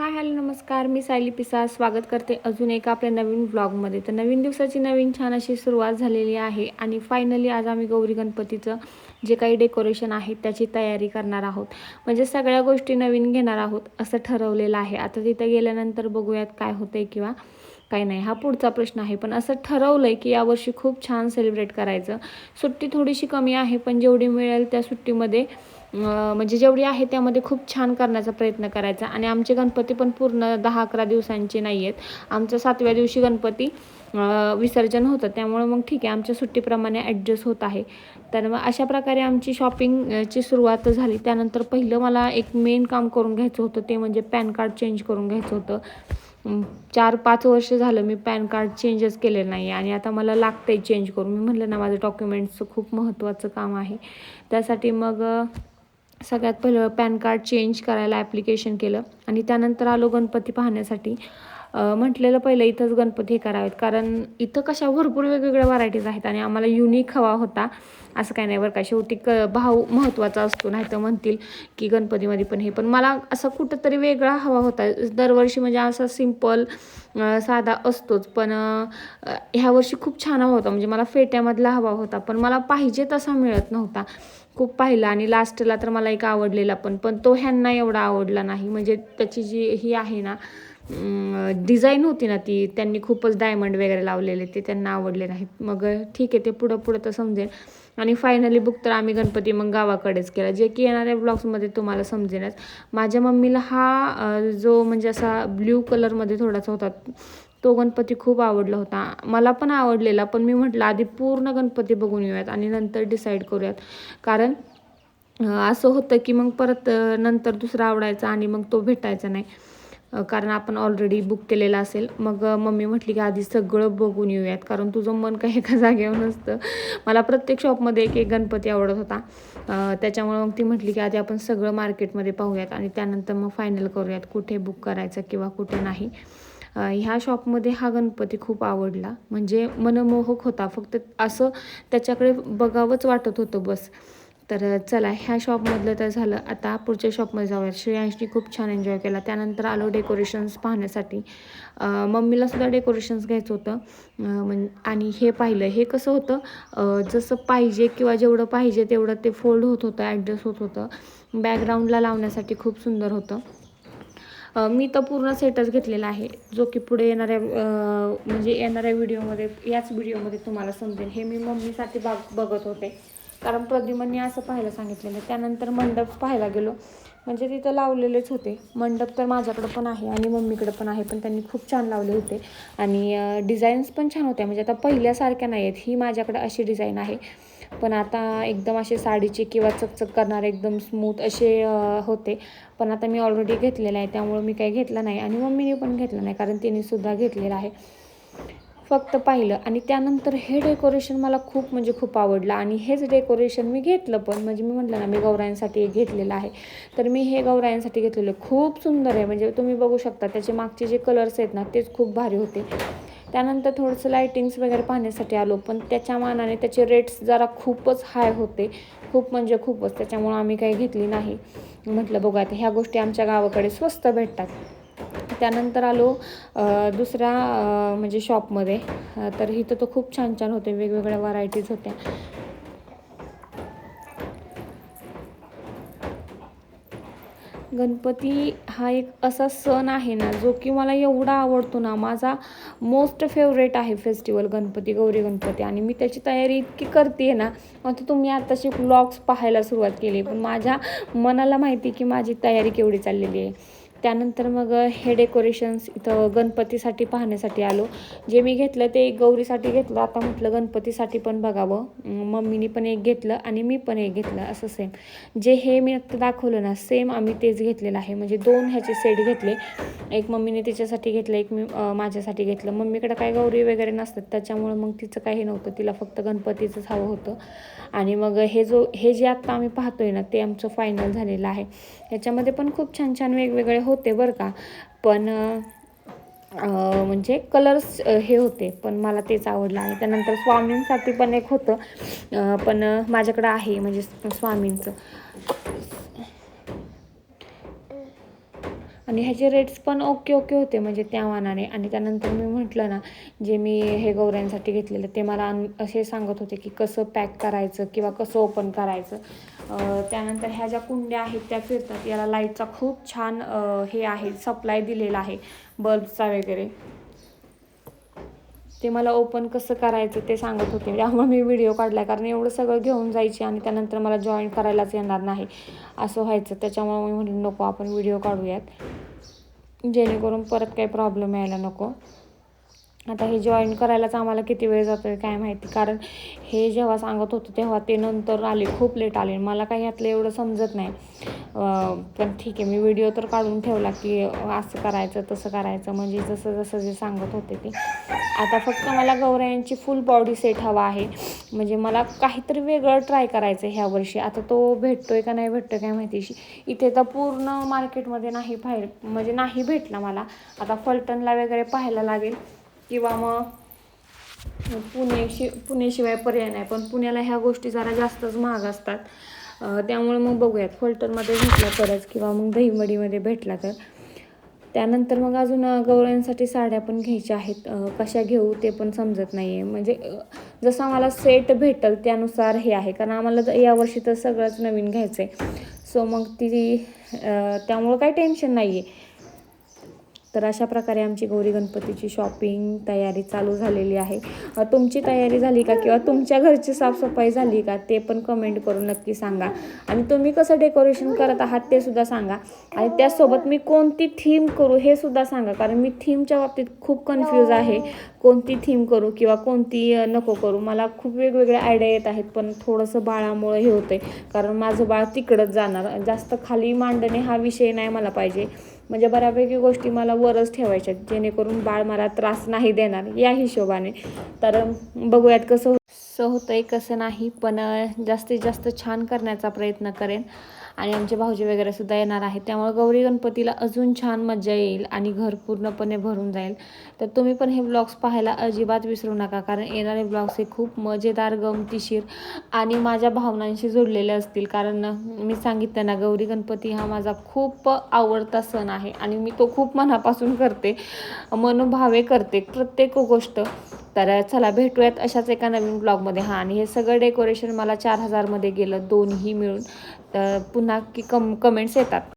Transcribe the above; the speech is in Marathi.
हाय हॅलो नमस्कार. मी सायली पिसा स्वागत करते अजून एका आपल्या नवीन व्लॉगमध्ये तर नवीन दिवसाची नवीन छान अशी सुरुवात झालेली आहे आणि फायनली आज आम्ही गौरी गणपतीचं जे काही डेकोरेशन आहे त्याची तयारी करणार आहोत. म्हणजे सगळ्या गोष्टी नवीन घेणार आहोत असं ठरवलेलं आहे. आता तिथं गेल्यानंतर बघूयात काय होतंय किंवा काही नाही. हा पुढचा प्रश्न आहे. पण असं ठरवलं आहे की यावर्षी खूप छान सेलिब्रेट करायचं. सुट्टी थोडीशी कमी आहे पण जेवढी मिळेल त्या सुट्टीमध्ये म्हणजे जेवढी आहे त्यामध्ये खूप छान करण्याचा प्रयत्न करायचा. आणि आमचे गणपती पण पूर्ण दहा अकरा दिवसांचे नाही आहेत. आमचं सातव्या दिवशी गणपती विसर्जन होतं. त्यामुळे मग ठीक आहे आमच्या सुट्टीप्रमाणे ॲडजस्ट होत आहे. तर मग अशा प्रकारे आमची शॉपिंगची सुरुवात झाली. त्यानंतर पहिलं मला एक मेन काम करून घ्यायचं होतं ते म्हणजे पॅन कार्ड चेंज करून घ्यायचं होतं. चार पाच वर्ष झालं मी पॅन कार्ड चेंजच केलेलं नाही आणि आता मला लागतं आहे चेंज करून. मी म्हटलं ना माझं डॉक्युमेंट्सचं खूप महत्त्वाचं काम आहे. त्यासाठी मग सगळ्यात पहिलं पॅन कार्ड चेंज करायला ॲप्लिकेशन केलं. आणि त्यानंतर आलो गणपती पाहण्यासाठी. म्हटलेलं पहिलं इथंच गणपती हे करावेत. कारण इथं कशा भरपूर वेगवेगळ्या व्हरायटीज आहेत आणि आम्हाला युनिक हवा होता. असं काही नाही बरं का. शेवटी क भाव महत्त्वाचा असतो. नाही तर म्हणतील की गणपतीमध्ये पण हे. पण मला असं कुठंतरी वेगळा हवा होता. दरवर्षी म्हणजे असा सिंपल साधा असतोच. पण ह्या वर्षी खूप छान हवा होता. म्हणजे मला फेट्यामधला हवा होता. पण मला पाहिजे तसा मिळत नव्हता. खूप पाहिला आणि लास्टला तर मला एक आवडलेला पण पण तो ह्यांना एवढा आवडला नाही. म्हणजे त्याची जी ही आहे ना डिझाईन होती ना ती त्यांनी खूपच डायमंड वगैरे लावलेले ते त्यांना आवडले नाहीत. मग ठीक आहे ते पुढं पुढं तर समजेल आणि फायनली बुक तर आम्ही गणपती मग गावाकडेच केला जे की येणाऱ्या ब्लॉग्समध्ये तुम्हाला समजेलच माझ्या मम्मीला हा जो म्हणजे असा ब्ल्यू कलरमध्ये थोडासा होता तो गणपती खूप आवडला होता. मला पण आवडलेला पण मी म्हटलं आधी पूर्ण गणपती बघून येऊयात आणि नंतर डिसाईड करूयात. कारण असं होतं की मग परत नंतर दुसरा आवडायचा आणि मग तो भेटायचा नाही. कारण आपण ऑलरेडी बुक केलेला असेल. मग मम्मी म्हटली की आधी सगळं बघून येऊयात. कारण तुझं मन काही एका जागेवर नसतं. मला प्रत्येक शॉपमध्ये एक एक गणपती आवडत होता. त्याच्यामुळे मग ती म्हटली की आधी आपण सगळं मार्केटमध्ये पाहूयात आणि त्यानंतर मग फायनल करूयात. कुठे बुक करायचं किंवा कुठे नाही. ह्या शॉपमध्ये हा गणपती खूप आवडला. म्हणजे मनमोहक होता. फक्त असं त्याच्याकडे बघावंच वाटत होतं बस. तर चला ह्या शॉपमधलं तर झालं. आता पुढच्या शॉपमध्ये जाऊया. श्रेयांशनी खूप छान एन्जॉय केला. त्यानंतर आलो डेकोरेशन्स पाहण्यासाठी. मम्मीलासुद्धा डेकोरेशन्स घ्यायचं होतं. म्हण आणि हे पाहिलं. हे कसं होतं? जसं पाहिजे किंवा जेवढं पाहिजे तेवढं ते फोल्ड होत होतं ॲडजस्ट होत होतं. बॅकग्राऊंडला लावण्यासाठी खूप सुंदर होतं. मी तर पूर्ण सेटच घेतलेला आहे. जो की पुढे येणाऱ्या म्हणजे येणाऱ्या व्हिडिओमध्ये याच व्हिडिओमध्ये तुम्हाला समजेल. हे मी मम्मीसाठी बाग बघत होते. कारण प्रद्युमनने असं पाहायला सांगितलेलं त्यानंतर मंडप पाहायला गेलो. म्हणजे तिथं लावलेलेच होते. मंडप तर माझ्याकडं पण आहे आणि मम्मीकडं पण आहे पण त्यांनी खूप छान लावले होते. आणि डिझाईन्स पण छान होत्या. म्हणजे आता पहिल्यासारख्या नाही आहेत ही माझ्याकडं अशी डिझाईन आहे. पण आता एकदम असे साडीचे किंवा चकचक करणारे एकदम स्मूथ असे होते. पण आता मी ऑलरेडी घेतलेलं आहे त्यामुळे मी काही घेतलं नाही आणि मम्मीने पण घेतलं नाही कारण तिने सुद्धा घेतलेलं आहे. फक्त पाहिलं आणि त्यानंतर हे डेकोरेशन मला खूप म्हणजे खूप आवडलं आणि हेच डेकोरेशन मी घेतलं पण म्हणजे मी म्हटलं ना मी गौरायांसाठी घेतलेलं आहे. तर मी हे गौरायांसाठी घेतलेलं खूप सुंदर आहे. म्हणजे तुम्ही बघू शकता त्याचे मागचे जे कलर्स आहेत ना तेच खूप भारी होते. त्यानंतर थोडंसं लायटिंग्स वगैरे पाहण्यासाठी आलो पण त्याच्या मानाने त्याचे रेट्स जरा खूपच हाय होते. खूप म्हणजे खूपच त्याच्यामुळं आम्ही काही घेतली नाही. म्हटलं बघा आता ह्या गोष्टी आमच्या गावाकडे स्वस्त भेटतात. त्यानंतर आलो दुसऱ्या म्हणजे शॉपमध्ये तर इथं तर खूप छान छान होते वेगवेगळ्या व्हरायटीज होत्या. गणपती हा एक असा सण आहे ना जो की मला एवढा आवडतो ना माझा मोस्ट फेवरेट आहे फेस्टिवल गणपती गौरी गणपती. आणि मी त्याची तयारी इतकी करते ना आता तुम्ही आताशी ब्लॉग्स पाहायला सुरुवात केली पण माझ्या मनाला माहिती की माझी तयारी केवढी चाललेली आहे. त्यानंतर मग हे डेकोरेशन्स इथं गणपतीसाठी पाहण्यासाठी आलो. जे मी घेतलं ते गौरीसाठी घेतलं. आता म्हटलं गणपतीसाठी पण बघावं. मम्मीने पण एक घेतलं आणि मी पण एक घेतलं. असं सेम जे हे मी आत्ता दाखवलं ना सेम आम्ही तेच घेतलेलं आहे. म्हणजे दोन ह्याचे सेट घेतले. एक मम्मीने तिच्यासाठी घेतलं एक मी माझ्यासाठी घेतलं. मम्मीकडं काय गौरी वगैरे नसतात. त्याच्यामुळं मग तिचं काही नव्हतं. तिला फक्त गणपतीचंच हवं होतं. आणि मग हे जो हे जे आत्ता आम्ही पाहतोय ना ते आमचं फायनल झालेलं आहे. ह्याच्यामध्ये पण खूप छान छान वेगवेगळे होते बरं का. पण म्हणजे कलर्स हे होते. पण मला तेच आवडलं आणि त्यानंतर स्वामींसाठी पण एक होतं. पण माझ्याकडं आहे म्हणजे स्वामींचं. आणि ह्याचे रेट्स पण ओके ओके होते म्हणजे त्या मानाने. आणि त्यानंतर मी म्हटलं ना जे मी हे गौऱ्यांसाठी घेतलेलं ते मला असे सांगत होते की कसं पॅक करायचं किंवा कसं ओपन करायचं. त्यानंतर ह्या ज्या कुंड्या आहेत त्या फिरतात. याला लाईटचा खूप छान हे आहे सप्लाय दिलेला आहे बल्बचा वगैरे. ते मला ओपन कसं करायचं ते सांगत होते. म्हणजे त्यामुळे मी व्हिडिओ काढला कारण एवढं सगळं घेऊन जायची आणि त्यानंतर मला जॉईन करायलाच येणार नाही. असं व्हायचं. त्याच्यामुळे मी म्हटलं नको आपण व्हिडिओ काढूयात. जेणेकरून परत काही प्रॉब्लेम यायला नको. आता हे जॉईन करायलाच आम्हाला किती वेळ जातो आहे काय माहिती. कारण हे जेव्हा सांगत होतं तेव्हा ते नंतर आले खूप लेट आले. मला काही यातलं एवढं समजत नाही. पण ठीक आहे मी व्हिडिओ तर काढून ठेवला की असं करायचं तसं करायचं. म्हणजे जसं जसं जे सांगत होते ते. आता फक्त मला गौरायांची फुल बॉडी सेट हवा आहे. म्हणजे मला काहीतरी वेगळं ट्राय करायचं आहे ह्या वर्षी. आता तो भेटतो आहे का नाही भेटतोय काय माहिती. इथे तर पूर्ण मार्केटमध्ये नाही बाहेर म्हणजे नाही भेटला मला. आता फलटणला वगैरे पाहायला लागेल. किंवा मग पुणे शि पुण्याशिवाय पर्याय नाही पण पुण्याला ह्या गोष्टी जरा जास्तच महाग असतात. त्यामुळे मग बघूयात. फलटणमध्ये भेटला तरच किंवा मग दहीवडीमध्ये भेटला तर. त्यानंतर मग अजून अं, गौऱ्यांसाठी साड्या पण घ्यायच्या आहेत. कशा घेऊ ते पण समजत नाही आहे म्हणजे जसं आम्हाला सेट भेटल त्यानुसार हे आहे. कारण आम्हाला यावर्षी तर सगळंच नवीन घ्यायचं आहे सो मग ती त्यामुळं काही टेन्शन नाही आहे तर अशा प्रकारे आमची गौरी गणपतीची शॉपिंग तयारी चालू झालेली आहे. तुमची तयारी झाली का किंवा तुमच्या घरची साफसफाई झाली का ते पण कमेंट करून नक्की सांगा. आणि तुम्ही कसं डेकोरेशन करत आहात ते सुद्धा सांगा. आणि त्यासोबत मी कोणती थीम करू हे सुद्धा सांगा. कारण मी थीमच्या बाबतीत खूप कन्फ्यूज आहे. कोणती थीम करू किंवा कोणती नको करू. मला खूप वेगवेगळ्या आयडिया येत आहेत पण थोडंसं बाळामुळे हे होतंय. कारण माझं बाळ तिकडंच जाणार. जास्त खाली मांडणे हा विषय नाही मला पाहिजे. म्हणजे बऱ्यापैकी गोष्टी मला वरच ठेवायच्या आहेत, जेणेकरून बाळ मला त्रास नाही देणार या हिशोबाने. तर बघूयात कसं होतं. आहे कसं नाही पण जास्तीत जास्त छान करण्याचा प्रयत्न करेन. आणि आमचे भाऊजी वगैरे सुद्धा येणार आहेत. त्यामुळे गौरी गणपतीला अजून छान मजा येईल आणि घर पूर्णपणे भरून जाईल. तर तुम्ही पण हे ब्लॉग्स पाहायला अजिबात विसरू नका कारण येणारे ब्लॉग्स हे खूप मजेदार गमतीशीर आणि माझ्या भावनांशी जोडलेले असतील. कारण मी सांगितलं ना गौरी गणपती हा माझा खूप आवडता सण आहे आणि मी तो खूप मनापासून करते मनोभावे करते प्रत्येक गोष्ट. तर चला भेटूयात अशाच एका नवीन ब्लॉगमध्ये हां आणि हे सगळं डेकोरेशन मला चार हजारमध्ये गेलं दोन्ही मिळून. तर पुन्हा की कम कमेंट्स येतात.